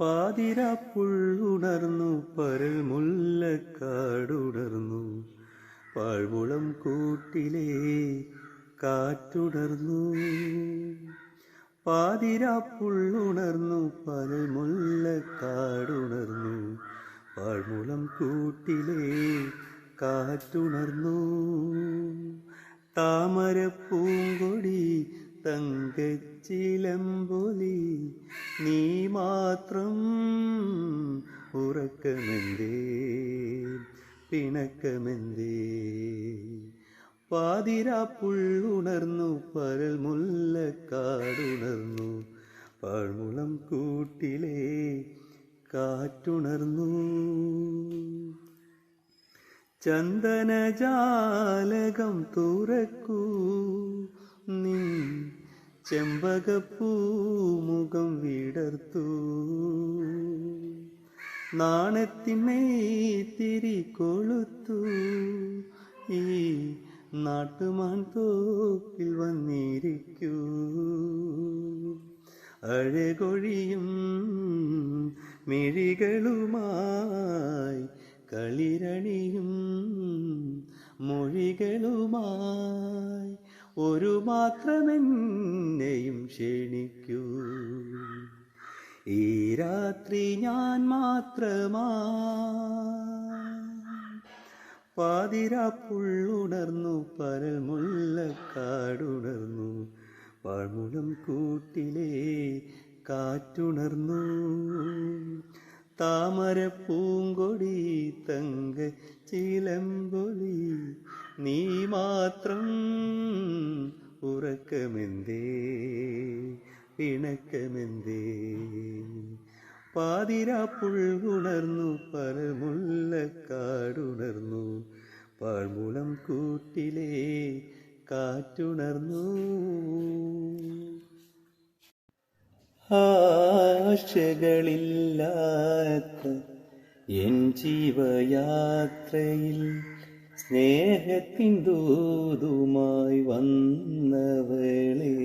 പാതിരാപ്പുള്ളുണർന്നു പരൽ മുല്ലക്കാടുണർന്നു പാഴ്മുളം കൂട്ടിലെ കാറ്റുണർന്നു. പാതിരാപ്പുള്ളുണർന്നു പരൽ മുല്ലക്കാടുണർന്നു പാഴ്മുളം കൂട്ടിലെ കാറ്റുണർന്നു. താമര പൂങ്കൊടി തങ്കച്ചിലമ്പൊലി നീ മാത്രം ഉറക്കമെന്തേ? പിണക്കമെന്തേ? പാതിരാപ്പുള്ളുണർന്നു പരൽ മുല്ലക്കാടുണർന്നു പാഴ്മുളം കൂട്ടിലെ കാറ്റുണർന്നു. ചന്ദനജാലകം തുറക്കൂ നിൻ ചെമ്പകപ്പൂമുഖം വിടർത്തു. നാണത്തിനെത്തിരി കൊളുത്തു ഈ നാട്ടുമാൻ തോക്കിൽ വന്നിരിക്കൂ. അഴകൊഴിയും മിഴികളുമായി കളിരണിയും മൊഴികളുമായി ഒരു മാത്രമെന്നെയും ക്ഷണിക്കൂ. ഈ രാത്രി ഞാൻ മാത്രമാ. പാതിരാപ്പുള്ളുണർന്നു പരൽ മുല്ലക്കാടുണർന്നു പാഴ്മുളം കൂട്ടിലേ കാറ്റുണർന്നു. താമര പൂങ്കൊടി തങ്ക ചിലമ്പൊലി നീ മാത്രം ഉറക്കമെന്തേ? പിണക്കമെന്തേ? പാതിരാപ്പുൾകുണർന്നു പരമുല്ലക്കാടുണർന്നു പാഴ്മുളം കൂട്ടിലേ കാറ്റുണർന്നു. ആശകളില്ലാത്ത എൻ ജീവയാത്രയിൽ സ്നേഹത്തിൻ ദൂതുമായി വന്നവളെ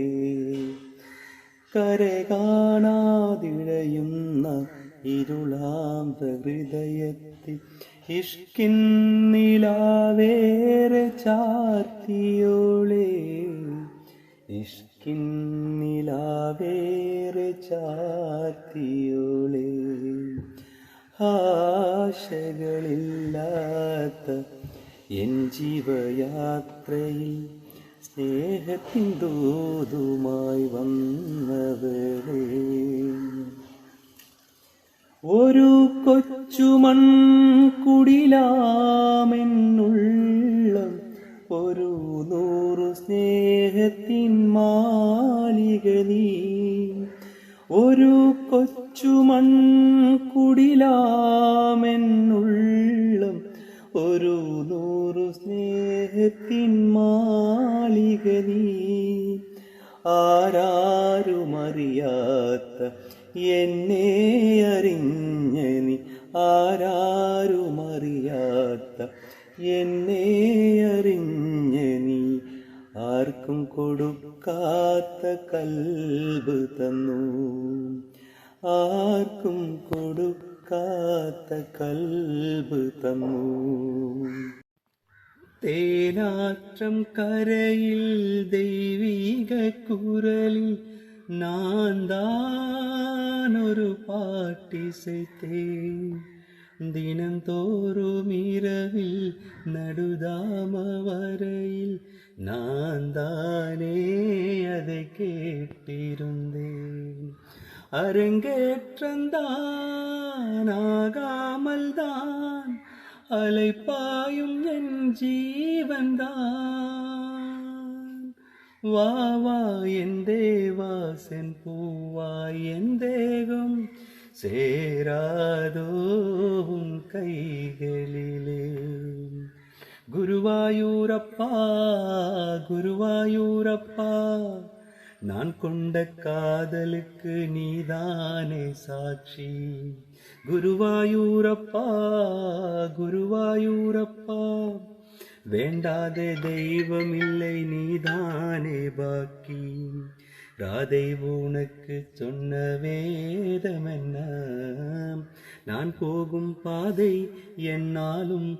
കര കാണാതിഴയുന്ന ഇരുളാം ഹൃദയത്തിൽ ഇഷ്കിൻ നിലാവേറെ ചാർത്തിയോളേ. ഇഷ്കിൻ ചാർത്തിയോളേ. ആശകളില്ലാത്ത എൻ ജീവയാത്രയിൽ സ്നേഹത്തിൻ ദൂതുമായി വന്നവരെ ഒരു കൊച്ചുമൺ കുടിലാമെന്നുള്ളം ഒരു നൂറു സ്നേഹത്തിൻ മാലിക കൊച്ചുമൺ കുടിലാമെന്നുള്ളം ഒരു നൂറു സ്നേഹത്തിൻ മാളിക നീ. ആരാരുമറിയാത്ത എന്നെ അറിഞ്ഞ നീ. ആരാരുമറിയാത്ത എന്നെ അറിഞ്ഞ നീ. ആർക്കും കൊടുക്കാത്ത കൽബ് തന്നു. ആർക്കും കൊടുക്കാത്ത കൽബ് തന്നു തേനാറ്റം കരയിൽ ദൈവിക കുരലിൽ நான் தான் ஒரு பாட்டிசைத்தேன் தினந்தோறும் இரவில் நடுதாம வரையில் நான் தானே அதை கேட்டிருந்தேன் அரங்கேற்றந்தான் தான் அலைப்பாயும் என் ஜீவன்தான். வா வா என் தேவா சென் பூவா என் தேகம் சேராதோம் கைகளிலே. குருவாயூரப்பா குருவாயூரப்பா நான் கொண்ட காதலுக்கு நீதானே சாட்சி. குருவாயூரப்பா குருவாயூரப்பா வேண்டாதே தெய்வம் இல்லை நீதானே பாக்கி. ராதை உனக்கு சொன்ன வேதம் என்ன நான் போகும் பாதை என்னாலும்